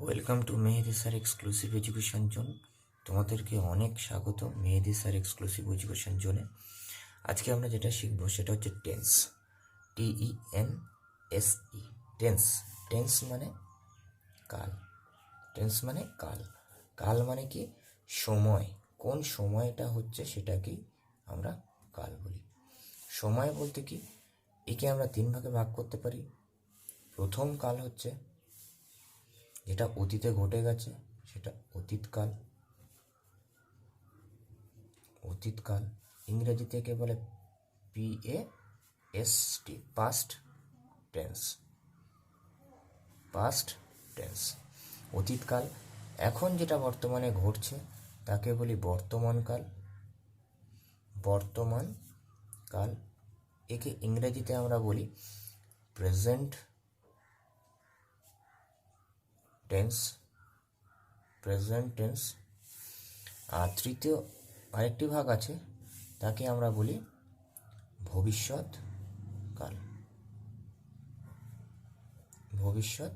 Welcome to Mehedi sir exclusive education zone. তোমাদেরকে অনেক স্বাগত মেহেদি স্যার এক্সক্লুসিভ এডুকেশন জোনে। আজকে আমরা যেটা শিখব সেটা হচ্ছে tense. T E N S E tense. Tense মানে কাল। টেন্স মানে কাল। কাল মানে কি? সময়। কোন সময়টা হচ্ছে সেটাকেই আমরা কাল বলি। সময় বলতে কি? একে আমরা তিন ভাগে ভাগ করতে পারি। প্রথম কাল হচ্ছে যেটা অতীতে ঘটে গেছে, সেটা অতীতকাল। অতীতকাল। ইংরেজি থেকে বলে? P A S T past tense past tense অতীতকাল। এখন যেটা বর্তমানে ঘটছে, তাকে বলি বর্তমানকাল। বর্তমান কাল একে ইংরেজিতে আমরা বলি প্রেজেন্ট টেন্স প্রেজেন্ট টেন্স আর তৃতীয় আরেকটি ভাগ আছে, তাকে আমরা বলি ভবিষ্যৎ কাল। ভবিষ্যৎ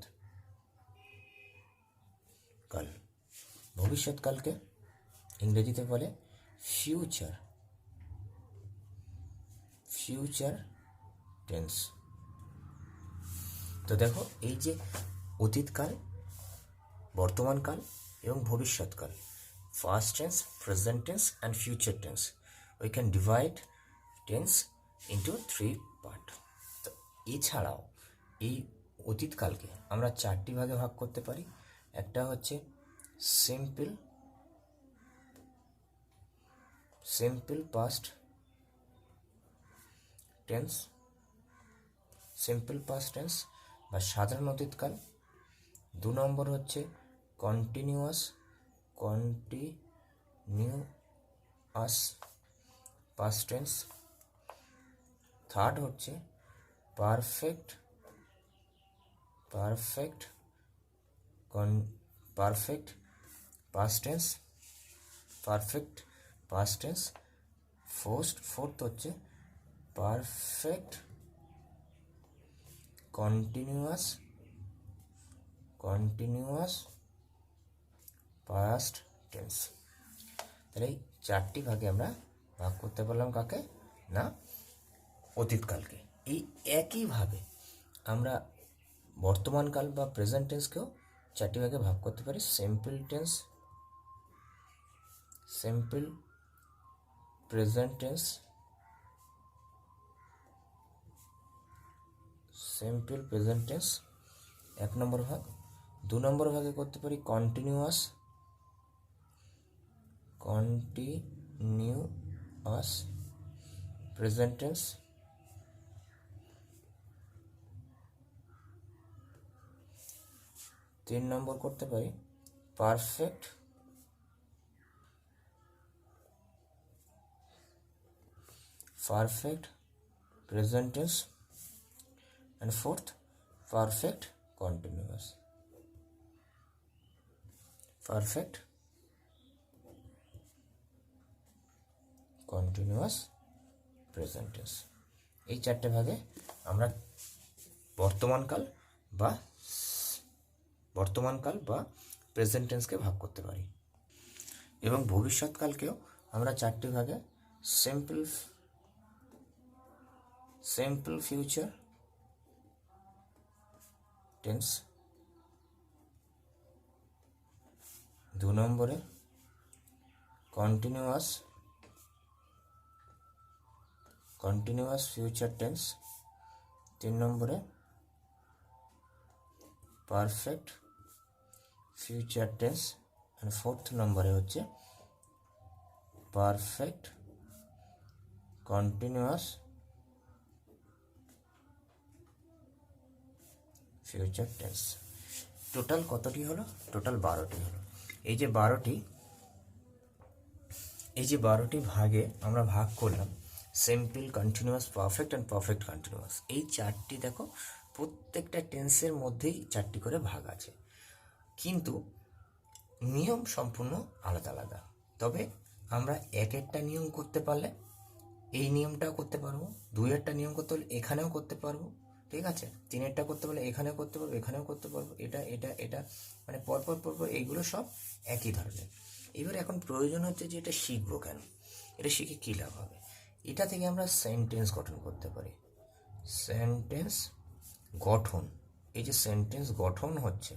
কাল। ভবিষ্যৎকালকে ইংরেজিতে বলে ফিউচার ফিউচার টেন্স তো দেখো, এই যে অতীতকাল বর্তমানকাল এবং ভবিষ্যৎকাল। First tense present tense and future tense we can divide tense into three part তো এছাড়াও এই অতীতকালকে আমরা চারটি ভাগে ভাগ করতে পারি। একটা হচ্ছে simple simple past tense simple past tense বা সাধারণ অতীতকাল। দু নম্বর হচ্ছে continuous continuous past tense third হচ্ছে perfect perfect con perfect past tense perfect past tense fourth fourth হচ্ছে perfect continuous continuous past tense তাহলে এই চারটি ভাগে আমরা ভাগ করতে পারলাম কাকে? না অতীতকালকে এই একইভাবে আমরা বর্তমানকাল বা প্রেজেন্ট টেন্সকেও চারটি ভাগে ভাগ করতে পারি। Simple tense simple present tense simple present tense এক নম্বর ভাগ। দু নম্বর ভাগে করতে পারি কন্টিনিউয়াস কন্টিনিউয়াস প্রেজেন্ট টেন্স তিন নম্বর করতে পারি perfect perfect present tense and fourth, perfect continuous. Perfect present tense এই চারটে ভাগে আমরা বর্তমানকাল বা বর্তমানকাল বা প্রেজেন্ট টেন্সকে ভাগ করতে পারি। এবং ভবিষ্যৎকালকেও আমরা চারটি ভাগে সিম্পল সিম্পল ফিউচার টেন্স দু নম্বরে কন্টিনিউয়াস কন্টিনিউয়াস ফিউচার টেন্স তিন নম্বরে perfect future tense and fourth নম্বরে হচ্ছে perfect continuous future tense total কতটি হলো? টোটাল বারোটি হলো। এই যে বারোটি, এই যে বারোটি ভাগে আমরা ভাগ করলাম simple continuous perfect and perfect continuous এই চারটি দেখো, প্রত্যেকটা টেন্সের মধ্যেই চারটি করে ভাগ আছে। কিন্তু নিয়ম সম্পূর্ণ আলাদা আলাদা। তবে আমরা এক একটা নিয়ম করতে পারলে এই নিয়মটাও করতে পারব, দুই একটা নিয়ম করতে হলে এখানেও করতে পারব, ঠিক আছে? তিনেরটা করতে পারলে এখানেও করতে পারব, এখানেও করতে পারব, এটা এটা এটা মানে পরপর পরপর এইগুলো সব একই ধরনের। এবার এখন প্রয়োজন হচ্ছে যে এটা শিখব কেন? এটা শিখে কী লাভ হবে? এটা থেকে আমরা সেন্টেন্স গঠন করতে পারি। সেন্টেন্স গঠন। এই যে সেন্টেন্স গঠন হচ্ছে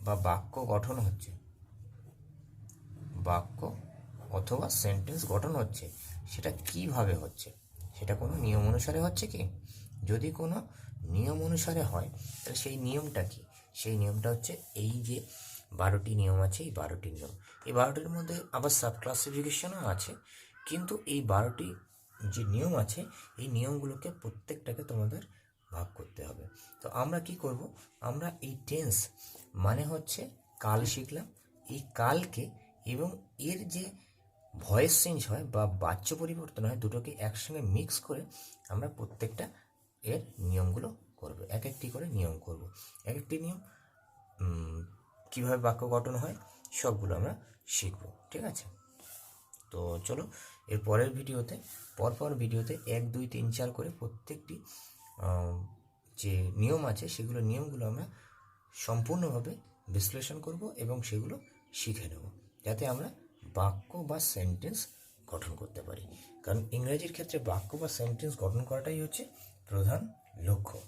বা বাক্য গঠন হচ্ছে, বাক্য অথবা সেন্টেন্স গঠন হচ্ছে, সেটা কীভাবে হচ্ছে? সেটা কোনো নিয়ম অনুসারে হচ্ছে কি? যদি কোনো নিয়ম অনুসারে হয়, তাহলে সেই নিয়মটা কি? সেই নিয়মটা হচ্ছে এই যে বারোটি নিয়ম আছে, এই বারোটি নিয়ম। এই বারোটির মধ্যে আবার সাব ক্লাসিফিকেশনও আছে। কিন্তু এই বারোটি যে নিয়ম আছে, এই নিয়মগুলোকে প্রত্যেকটাকে তোমাদের ভাগ করতে হবে। তো আমরা কি করব? আমরা এই টেন্স মানে হচ্ছে কাল শিখলাম। এই কালকে এবং এর যে ভয়েস চেঞ্জ হয় বা বাচ্য পরিবর্তন হয়, দুটোকে একসঙ্গে মিক্স করে আমরা প্রত্যেকটা এর নিয়মগুলো করব। এক একটি করে নিয়ম করব। এক একটি নিয়ম কীভাবে বাক্য গঠন হয়, সবগুলো আমরা শিখব। ঠিক আছে? তো চলো, এর পরের ভিডিওতে, পরপর ভিডিওতে এক, দুই, তিন, চার করে প্রত্যেকটি যে নিয়ম আছে, সেগুলো নিয়মগুলো আমরা সম্পূর্ণভাবে বিশ্লেষণ করব এবং সেগুলো শিখে নেব, যাতে আমরা বাক্য বা সেন্টেন্স গঠন করতে পারি। কারণ ইংরেজির ক্ষেত্রে বাক্য বা সেন্টেন্স গঠন করাটাই হচ্ছে প্রধান লক্ষ্য।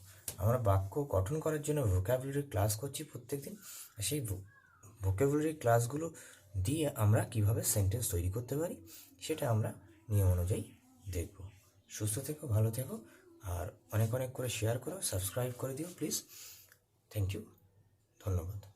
আমরা বাক্য গঠন করার জন্য ভোকাবুলারি ক্লাস করছি প্রত্যেকদিন, আর সেই ভোকাবুলারি ক্লাসগুলো দিয়ে আমরা কীভাবে সেন্টেন্স তৈরি করতে পারি, সেটা আমরা নিয়ম অনুযায়ী দেখব। সুস্থ থেকো, ভালো থেকো, আর অনেক অনেক করে শেয়ার করো সাবস্ক্রাইব করে দিও প্লিজ থ্যাংক ইউ ধন্যবাদ।